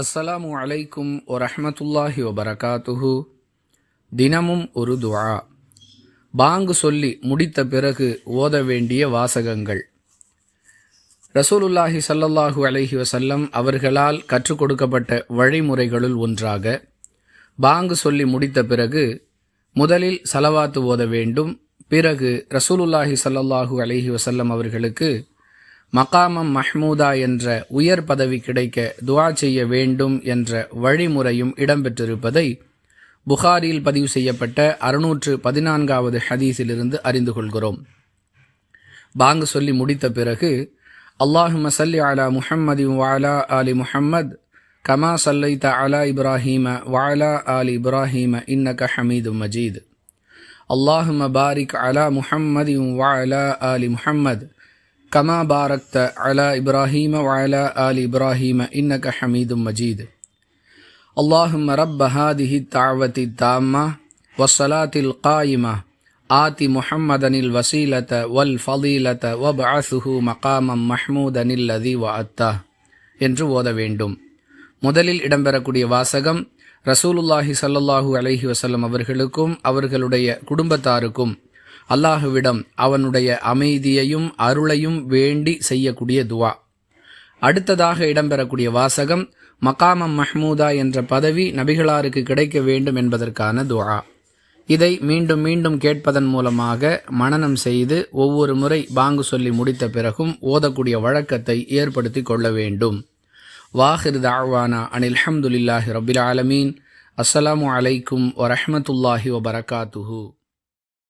அஸ்ஸலாமு அலைக்கும் ஒரஹமத்துல்லாஹி வபரகாத்துஹு. தினமும் ஒரு துவா பாங்கு சொல்லி முடித்த பிறகு ஓத வேண்டிய வாசகங்கள். ரசூலுல்லாஹி சல்லல்லாஹு அலஹி வசல்லம் அவர்களால் கற்றுக் கொடுக்கப்பட்ட வழிமுறைகளுள் ஒன்றாக பாங்கு சொல்லி முடித்த பிறகு முதலில் சலவாத்து ஓத வேண்டும். பிறகு ரசூலுல்லாஹி சல்லல்லாஹு அலஹி வசல்லம் அவர்களுக்கு மகாமம் மஹ்மூதா என்ற உயர் பதவி கிடைக்க துவா செய்ய வேண்டும் என்ற வழிமுறையும் இடம்பெற்றிருப்பதை புகாரில் பதிவு செய்யப்பட்ட அறுநூற்று பதினான்காவது ஹதீஸிலிருந்து அறிந்து கொள்கிறோம். பாங்கு சொல்லி முடித்த பிறகு அல்லாஹு மசல்லி அலா முஹம்மதி வாலா அலி முஹம்மத் கமா சல்லைத அலா இப்ராஹீம வாலா அலி இப்ராஹீம இன்னக ஹமீது மஜீத். அல்லாஹும பாரிக் அலா முஹம்மதி வாலா அலி முஹம்மத் கமா பாரக்த அலா இப்ராஹீம வயலா ஆல் இப்ராஹீம இன்னக ஹமீதும் மஜீது. அல்லாஹும் ரப் ஹாதிஹி தாவதி தாம்மா வசலாத்தில் காயிமா ஆதி முஹம்மதனில் வசீலத வல் ஃபலீலத வப் அசுஹு மகாமம் மஹ்மூதனில் அதி அத்தா என்று ஓத வேண்டும். முதலில் இடம்பெறக்கூடிய வாசகம் ரசூலுல்லாஹி சல்லாஹூ அலஹி வசல்லம் அவர்களுக்கும் அவர்களுடைய குடும்பத்தாருக்கும் அல்லாஹுவிடம் அவனுடைய அமைதியையும் அருளையும் வேண்டி செய்யக்கூடிய துவா. அடுத்ததாக இடம்பெறக்கூடிய வாசகம் மகாமம் மஹ்மூதா என்ற பதவி நபிகளாருக்கு கிடைக்க வேண்டும் என்பதற்கான துவா. இதை மீண்டும் மீண்டும் கேட்பதன் மூலமாக மனனம் செய்து ஒவ்வொரு முறை பாங்கு சொல்லி முடித்த பிறகும் ஓதக்கூடிய வழக்கத்தை ஏற்படுத்தி கொள்ள வேண்டும். வாஹிர் தாழ்வானா அனில் அஹமதுல்லாஹி ரபில் ஆலமீன். அஸ்ஸலாமு அலைக்கும் வரஹமத்துல்லாஹி வபரகாத்துஹூ.